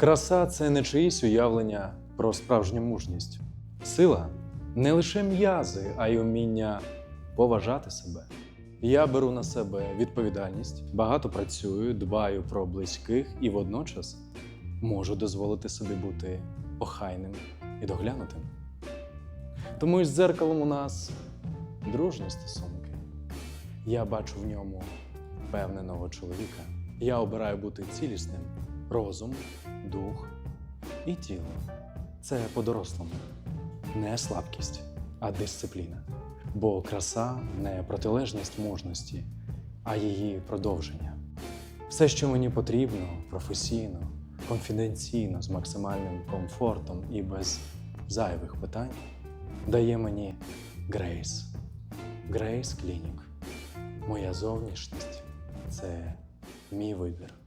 Краса це не чиїсь уявлення про справжню мужність. Сила не лише м'язи, а й уміння поважати себе. Я беру на себе відповідальність, багато працюю, дбаю про близьких і водночас можу дозволити собі бути охайним і доглянутим. Тому із дзеркалом у нас дружні стосунки. Я бачу в ньому впевненого чоловіка. Я обираю бути цілісним розум, дух і тіло. Це по-дорослому, не слабкість, а дисципліна. Бо краса не протилежність мужності, а її продовження. Все, що мені потрібно, професійно, конфіденційно, з максимальним комфортом і без зайвих питань, дає мені Грейс. Грейс Клінік. Моя зовнішність це мій вибір.